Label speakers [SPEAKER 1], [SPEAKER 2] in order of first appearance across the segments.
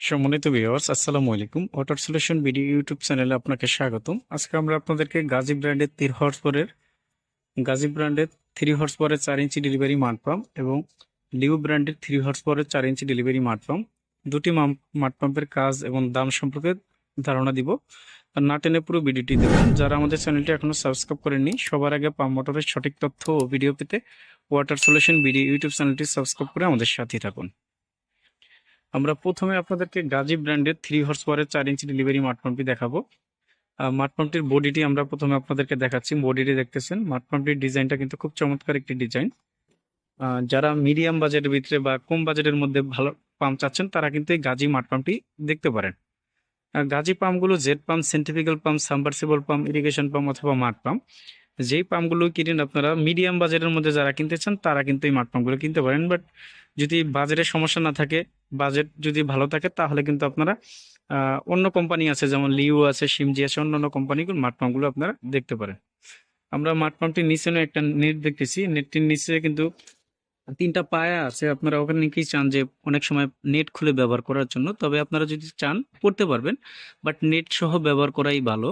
[SPEAKER 1] সম্মানিত ভিউয়ার্স আসসালামু আলাইকুম। ওয়াটার সলিউশন ভিডিও ইউটিউব চ্যানেলে আপনাকে স্বাগতম। আজকে আমরা আপনাদেরকে গাজী ব্র্যান্ডের তিন হর্স পরের গাজী ব্র্যান্ডের থ্রি হর্স পরের চার ইঞ্চি ডেলিভারি মাঠ পাম্প এবং লিউ ব্র্যান্ডের থ্রি হর্স পরের চার ইঞ্চি ডেলিভারি মাঠ পাম্প দুটি মাঠ পাম্পের কাজ এবং দাম সম্পর্কে ধারণা দিব। আর না টেনে পুরো ভিডিওটি দেখুন। যারা আমাদের চ্যানেলটি এখনও সাবস্ক্রাইব করেননি, সবার আগে পাম্প মোটরের সঠিক তথ্য ও ভিডিও পেতে ওয়াটার সলিউশন ভিডিও ইউটিউব চ্যানেলটি সাবস্ক্রাইব করে আমাদের সাথে থাকুন। আমরা প্রথমে আপনাদেরকে গাজী ব্র্যান্ডের থ্রি হর্স পাওয়ারের চার ইঞ্চি ডেলিভারি মাঠ পাম্পটি দেখাবো। আহ, মাঠ পাম্পটির বডিটি আমরা প্রথমে আপনাদেরকে দেখাচ্ছি। বডিটি দেখতেছেন মাঠ পাম্পটির ডিজাইনটা কিন্তু খুব চমৎকার একটি ডিজাইন যারা মিডিয়াম বাজেটের ভিতরে বা কম বাজেটের মধ্যে ভালো পাম্প চাচ্ছেন তারা কিন্তু এই গাজী মাঠ পাম্পটি দেখতে পারেন। Gazi পাম্পগুলো jet pump centrifugal pump submersible pump irrigation pump অথবা মাঠ পাম্প যেই পাম্পগুলো কিনেন আপনারা মিডিয়াম বাজেটের মধ্যে যারা কিনতে চান, তারা কিন্তু এই মাঠ পাম্পগুলো কিনতে পারেন। বাট যদি বাজেটের সমস্যা না থাকে বাজেট যদি ভালো থাকে, তাহলে কিন্তু আপনারা অন্য কোম্পানি আছে, যেমন লিও আছে সিমজি আছে অন্য অন্য কোম্পানিগুলো মাঠ পাম্পগুলো আপনারা দেখতে পারেন। আমরা মাঠ পাম্পটির নিচে একটা নেট দেখতেছি। নেটটির নিচে কিন্তু তিনটা পায়া আছে। আপনারা ওখানে কি চান যে, অনেক সময় নেট খুলে ব্যবহার করার জন্য। তবে আপনারা যদি চান করতে পারবেন। বাট নেট সহ ব্যবহার করাই ভালো।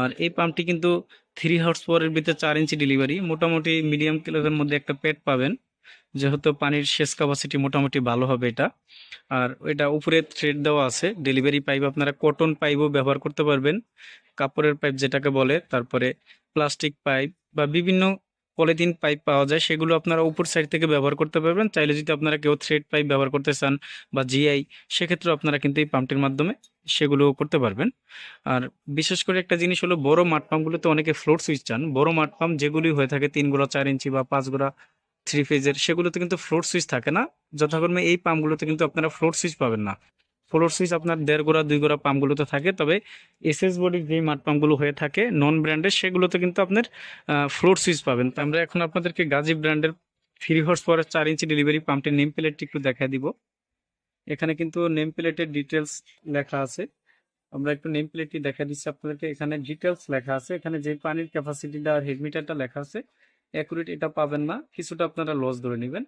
[SPEAKER 1] আর এই পাম্পটি কিন্তু থ্রি হাউস পাওয়ারের ভিতরে চার ইঞ্চি ডেলিভারি মোটামুটি মিডিয়াম কিলোর মধ্যে একটা পেট পাবেন। যেহেতু পানির শেষ ক্যাপাসিটি মোটামুটি ভালো হবে এটা। আর এটা উপরে থ্রেড দেওয়া আছে। ডেলিভারি পাইপ আপনারা কটন পাইপও ব্যবহার করতে পারবেন। কাপড়ের পাইপ যেটাকে বলে, তারপরে প্লাস্টিক পাইপ বা বিভিন্ন পলিথিন পাইপ পাওয়া যায়, সেগুলো আপনারা উপর সাইড থেকে ব্যবহার করতে পারবেন। চাইলে যদি আপনারা কেউ থ্রেড পাইপ ব্যবহার করতে চান বা জিআই সেক্ষেত্রে আপনারা কিন্তু এই পাম্পটির মাধ্যমে সেগুলো করতে পারবেন। আর বিশেষ করে একটা জিনিস হলো, বড় মাঠ পাম্পগুলোতে অনেকে ফ্লোর সুইচ চান। বড় মাঠ পাম্প যেগুলি হয়ে থাকে, তিন গোড়া, চার ইঞ্চি বা পাঁচ গোড়া থ্রি ফেজের সেগুলোতে কিন্তু ফ্লোর সুইচ থাকে না। যথাক্রমে এই পাম্পগুলোতে কিন্তু আপনারা ফ্লোর সুইচ পাবেন না। ফ্লোর সুইচ আপনার দেড় গোড়া, দুই গোড়া পাম্পগুলোতে থাকে। তবে এসএস বডির যে মাঠ পাম্পগুলো হয়ে থাকে, নন ব্র্যান্ডের, সেগুলোতে কিন্তু আপনার ফ্লোর সুইচ পাবেন। তো আমরা এখন আপনাদেরকে গাজী ব্র্যান্ডের থ্রি হর্স পাওয়ারের চার ইঞ্চি ডেলিভারি পাম্পটির নেম প্লেটটি একটু দেখা দিব। এখানে কিন্তু নেম প্লেটের ডিটেলস লেখা আছে। আমরা একটু নেম প্লেটটি দেখা দিচ্ছি আপনাদেরকে। এখানে ডিটেলস লেখা আছে। এখানে যে পানির ক্যাপাসিটিটা আর হেডমিটারটা লেখা আছে অ্যাকুরেট এটা পাবেন না। কিছুটা আপনারা লস ধরে নেবেন।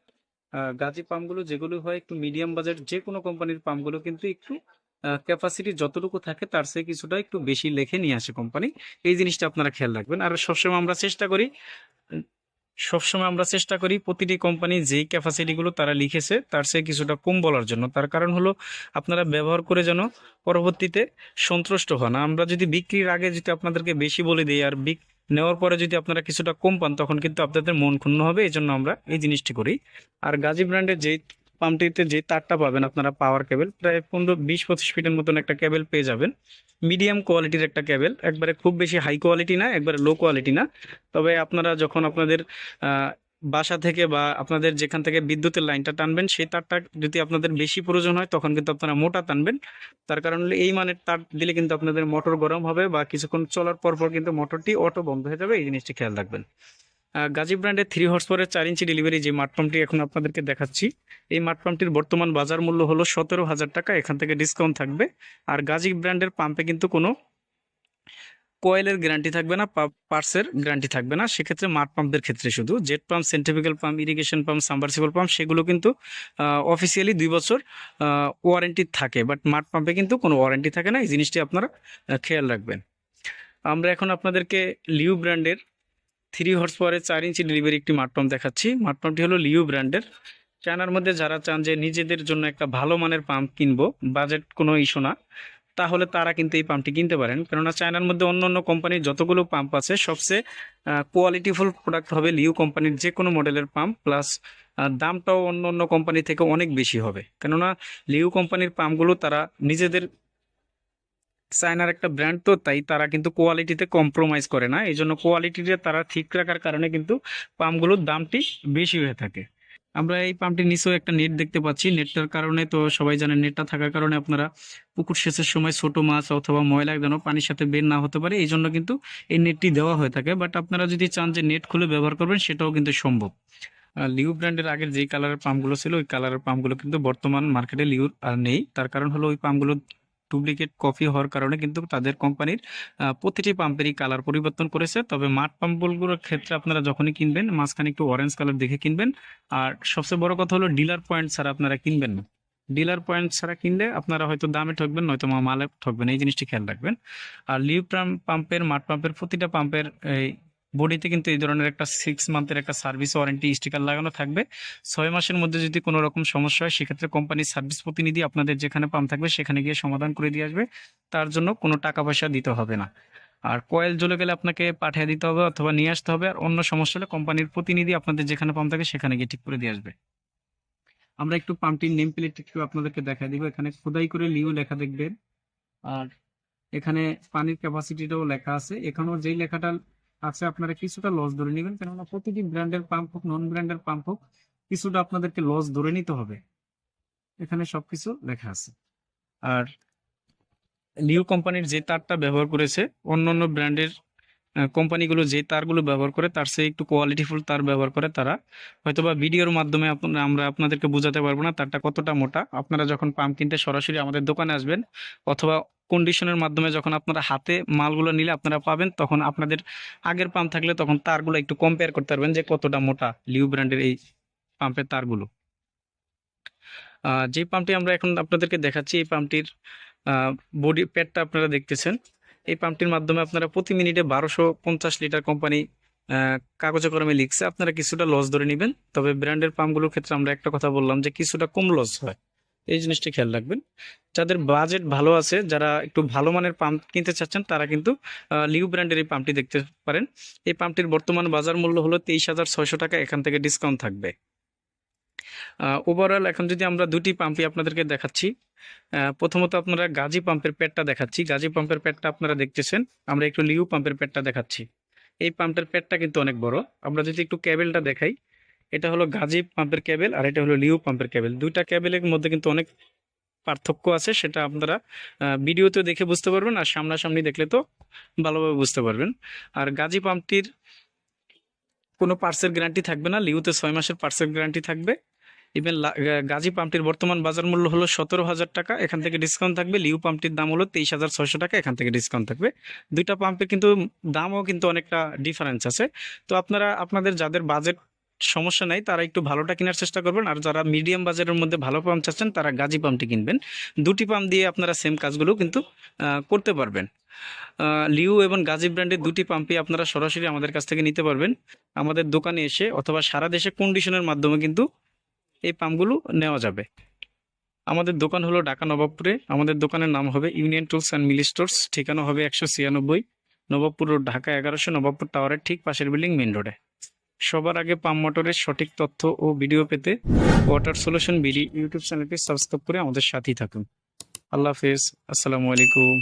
[SPEAKER 1] গাজী পাম্পগুলো যেগুলো হয় একটু মিডিয়াম বাজেট যে কোনো কোম্পানির পাম্পগুলো কিন্তু একটু ক্যাপাসিটি যতটুকু থাকে তার চেয়ে কিছুটা একটু বেশি লেখে নিয়ে আসে কোম্পানি এই জিনিসটা আপনারা খেয়াল রাখবেন। আর সবসময় আমরা চেষ্টা করি, সবসময় আমরা চেষ্টা করি প্রতিটি কোম্পানি যেই ক্যাপাসিটিগুলো তারা লিখেছে তার চেয়ে কিছুটা কম বলার জন্য। তার কারণ হলো আপনারা ব্যবহার করে যেন পরবর্তীতে সন্তুষ্ট হন। আমরা যদি বিক্রির আগে যদি আপনাদেরকে বেশি বলে দিই আর বিক নেওয়ার পরে যদি আপনারা কিছুটা কম পান, তখন কিন্তু আপনাদের মন ক্ষুণ্ণ হবে এই জন্য আমরা এই জিনিসটি করি। আর গাজী ব্র্যান্ডের যেই পাম্পটিতে যে তারটা পাবেন আপনারা, পাওয়ার কেবেল, প্রায় পনেরো বিশ পঁচিশ ফিটের মতন একটা কেবেল পেয়ে যাবেন। মিডিয়াম কোয়ালিটির একটা কেবেল, একবারে খুব বেশি হাই কোয়ালিটি না, একবারে লো কোয়ালিটি না। তবে আপনারা যখন আপনাদের বাসা থেকে বা আপনাদের যেখান থেকে বিদ্যুতের লাইনটা টানবেন, সেই তারটা যদি আপনাদের বেশি প্রয়োজন হয়, তখন কিন্তু আপনারা মোটা টানবেন। তার কারণ এই মানের তার দিলে কিন্তু আপনাদের মোটর গরম হবে বা কিছুক্ষণ চলার পর পর কিন্তু মোটরটি অটো বন্ধ হয়ে যাবে, এই জিনিসটি খেয়াল রাখবেন। গাজী ব্র্যান্ডের থ্রি হর্স পাওয়ারের চার ইঞ্চি ডেলিভারি যে মাঠ পাম্পটি এখন আপনাদেরকে দেখাচ্ছি, এই মাঠ পাম্পটির বর্তমান বাজার মূল্য হলো সতেরো হাজার টাকা, এখান থেকে ডিসকাউন্ট থাকবে। আর গাজী ব্র্যান্ডের পাম্পে কিন্তু কোনো কয়েলের গ্যারান্টি থাকবে না পার্সের গ্যারান্টি থাকবে না। সেক্ষেত্রে মাঠ পাম্পদের ক্ষেত্রে শুধু jet pump centrifugal pump irrigation pump submersible pump সেগুলো কিন্তু অফিসিয়ালি দুই বছর ওয়ারেন্টি থাকে। বাট মাঠ পাম্পে কিন্তু কোনো ওয়ারেন্টি থাকে না। এই জিনিসটি আপনারা খেয়াল রাখবেন। আমরা এখন আপনাদেরকে লিউ ব্র্যান্ডের থ্রি হর্স পাওয়ারের চার ইঞ্চি ডেলিভারি একটি মাঠ পাম্প দেখাচ্ছি। মাঠ পাম্পটি হলো লিউ ব্র্যান্ডের। চায়নার মধ্যে যারা চান যে নিজেদের জন্য একটা ভালো মানের পাম্প কিনবো বাজেট কোনো ইস্যু না। তাহলে তারা কিন্তু এই পাম্পটি কিনতে পারেন। কেননা চায়নার মধ্যে অন্য অন্য কোম্পানির যতগুলো পাম্প আছে, সবচেয়ে কোয়ালিটিফুল প্রোডাক্ট হবে লিউ কোম্পানির যে কোনো মডেলের পাম্প প্লাস দামটাও অন্য অন্য কোম্পানি থেকে অনেক বেশি হবে। কেননা লিউ কোম্পানির পাম্পগুলো তারা নিজেদের, চায়নার একটা ব্র্যান্ড তো, তাই তারা কিন্তু কোয়ালিটিতে কম্প্রোমাইজ করে না। এই জন্য কোয়ালিটিটা তারা ঠিক রাখার কারণে কিন্তু পাম্পগুলোর দামটি বেশি হয়ে থাকে। আমরা এই পাম্পটির নিচেও একটা নেট দেখতে পাচ্ছি। নেটটার কারণে তো সবাই জানেন, নেটটা থাকার কারণে আপনারা পুকুর সেচের সময় ছোট মাছ অথবা ময়লা যেন পানির সাথে বের না হতে পারে এই জন্য কিন্তু এই নেটটি দেওয়া হয়ে থাকে। বাট আপনারা যদি চান যে নেট খুলে ব্যবহার করবেন, সেটাও কিন্তু সম্ভব। লিউ ব্র্যান্ডের আগের যেই কালারের পাম্পগুলো ছিল, ওই কালারের পাম্পগুলো কিন্তু বর্তমান মার্কেটে লিউর আর নেই। তার কারণ হলো ওই পাম্পগুলো ডুপ্লিকেট কপি হওয়ার কারণে কিন্তু তাদের কোম্পানির প্রতিটি পাম্পেরই কালার পরিবর্তন করেছে। তবে মাঠ পাম্পগুলোর ক্ষেত্রে আপনারা যখনই কিনবেন, মাঝখানে একটু অরেঞ্জ কালার দেখে কিনবেন। আর সবচেয়ে বড় কথা হলো ডিলার পয়েন্ট ছাড়া আপনারা কিনবেন না। ডিলার পয়েন্ট ছাড়া কিনলে আপনারা হয়তো দামে ঠকবেন, নয়তো মালে ঠকবেন। এই জিনিসটি খেয়াল রাখবেন। আর লিউ পাম্পের মাঠ পাম্পের প্রতিটা পাম্পের এই বডিতে কিন্তু এই ধরনের একটা সিক্স মান্থের একটা সার্ভিস ওয়ারেন্টি স্টিকার লাগানো থাকবে। ছয় মাসের মধ্যে যদি কোনো রকম সমস্যা হয়, সেক্ষেত্রে কোম্পানির সার্ভিস প্রতিনিধি আপনাদের যেখানে পাম্প থাকবে, সেখানে গিয়ে সমাধান করে দিয়ে আসবে। তার জন্য কোনো টাকা পয়সা দিতে হবে না। আর কয়েল জ্বলে গেলে আপনাকে পাঠিয়ে দিতে হবে অথবা নিয়ে আসতে হবে। আর অন্য সমস্যা হলে কোম্পানির প্রতিনিধি আপনাদের যেখানে পাম্প থাকে, সেখানে গিয়ে ঠিক করে দিয়ে আসবে। আমরা একটু পাম্পটির নেম প্লেট একটু আপনাদেরকে দেখা দিব। এখানে খোদাই করে লিও লেখা দেখবেন। আর এখানে পানির ক্যাপাসিটিটাও লেখা আছে। এখানেও যেই লেখাটা আছে আপনারা কিছুটা লস ধরে নেবেন। কেননা প্রতিটি ব্র্যান্ডের পাম্প হোক নন ব্র্যান্ডের পাম্প হোক, কিছুটা আপনাদেরকে লস ধরে নিতে হবে। এখানে সবকিছু লেখা আছে। আর নিউ কোম্পানির যে তারটা ব্যবহার করেছে অন্য অন্য ব্র্যান্ডের কোম্পানিগুলো যে তারগুলো ব্যবহার করে, তার চেয়ে একটু কোয়ালিটিফুল তার ব্যবহার করে তারা। হয়তোবা ভিডিওর মাধ্যমে আমরা আপনাদেরকে বোঝাতে পারব না তারটা কতটা মোটা। আপনারা যখন পাম্প কিনতে সরাসরি আমাদের দোকানে আসবেন, অথবা কন্ডিশনের মাধ্যমে যখন আপনারা হাতে মালগুলো নিলে আপনারা পাবেন, তখন আপনাদের আগের পাম্প থাকলে তখন তারগুলো একটু কম্পেয়ার করতে পারবেন যে কতটা মোটা লিউ ব্র্যান্ডের এই পাম্পের তারগুলো। যে পাম্পটি আমরা এখন আপনাদেরকে দেখাচ্ছি, এই পাম্পটির বডি প্যাডটা আপনারা দেখতেছেন। এই পাম্পটির মাধ্যমে আপনারা প্রতি মিনিটে বারোশো পঞ্চাশ লিটার কোম্পানি কাগজে কলমে লিখছে। আপনারা কিছুটা লস ধরে নেবেন। তবে ব্র্যান্ডের পাম্পগুলোর ক্ষেত্রে আমরা একটা কথা বললাম যে কিছুটা কম লস হয়। এই জিনিসটা খেয়াল রাখবেন। যাদের বাজেট ভালো আছে, যারা একটু ভালো মানের পাম্প কিনতে চাচ্ছেন, তারা কিন্তু লিউ ব্র্যান্ডের এই পাম্পটি দেখতে পারেন। এই পাম্পটির বর্তমান বাজার মূল্য হলো তেইশ হাজার ছয়শো টাকা, এখান থেকে ডিসকাউন্ট থাকবে। ওভারঅল এখন যদি আমরা দুটি পাম্পই আপনাদেরকে দেখাচ্ছি প্রথমত আপনারা গাজী পাম্পের পেটটা দেখাচ্ছি। গাজী পাম্পের পেটটা আপনারা দেখতেছেন, আমরা একটু লিউ পাম্পের পেটটা দেখাচ্ছি। এই পাম্পের পেটটা কিন্তু অনেক বড়। আমরা যদি একটু কেবেলটা দেখাই এটা হলো গাজী পাম্পের কেবেল আর এটা হলো লিউ পাম্পের কেবেল দুইটা কেবেলের মধ্যে কিন্তু অনেক পার্থক্য আছে, সেটা আপনারা ভিডিওতে দেখে বুঝতে পারবেন আর সামনাসামনি দেখলে তো ভালোভাবে বুঝতে পারবেন। আর গাজী পাম্পটির কোনো পার্সের গ্যারান্টি থাকবে না, লিউতে ছয় মাসের পার্সের গ্যারান্টি থাকবে। ইভেন গাজী পাম্পটির বর্তমান বাজার মূল্য হলো সতেরো হাজার টাকা, এখান থেকে ডিসকাউন্ট থাকবে। লিউ পাম্পটির দাম হলো তেইশ হাজার ছয়শো টাকা, এখান থেকে ডিসকাউন্ট থাকবে। দুইটা পাম্পের কিন্তু দামও কিন্তু অনেকটা ডিফারেন্স আছে। তো আপনারা, আপনাদের যাদের বাজেট সমস্যা নাই, তারা একটু ভালোটা কেনার চেষ্টা করবেন। আর যারা মিডিয়াম বাজারের মধ্যে ভালো পাম্প চাচ্ছেন, তারা গাজী পাম্পটি কিনবেন। দুটি পাম্প দিয়ে আপনারা সেম কাজগুলো কিন্তু করতে পারবেন। লিউ এবং গাজী ব্র্যান্ডের দুটি পাম্পই আপনারা সরাসরি আমাদের কাছ থেকে নিতে পারবেন। আমাদের দোকানে এসে অথবা সারা দেশে কন্ডিশনের মাধ্যমে কিন্তু এই পাম্পগুলো নেওয়া যাবে। আমাদের দোকান হলো ঢাকা নবাবপুরে। আমাদের দোকানের নাম হবে ইউনিয়ন টুলস অ্যান্ড মিলি স্টোর্স ঠিকানা হবে একশো ছিয়ানব্বই নবাবপুর ঢাকা এগারোশো নবাবপুর টাওয়ারের ঠিক পাশের বিল্ডিং মেন রোডে। সবার আগে পাম মোটরের সঠিক তথ্য ও ভিডিও পেতে ওয়াটার সলিউশন বিডি ইউটিউব চ্যানেলটি সাবস্ক্রাইব করে আমাদের সাথেই থাকুন। আল্লাহ হাফেজ। আসসালামু আলাইকুম।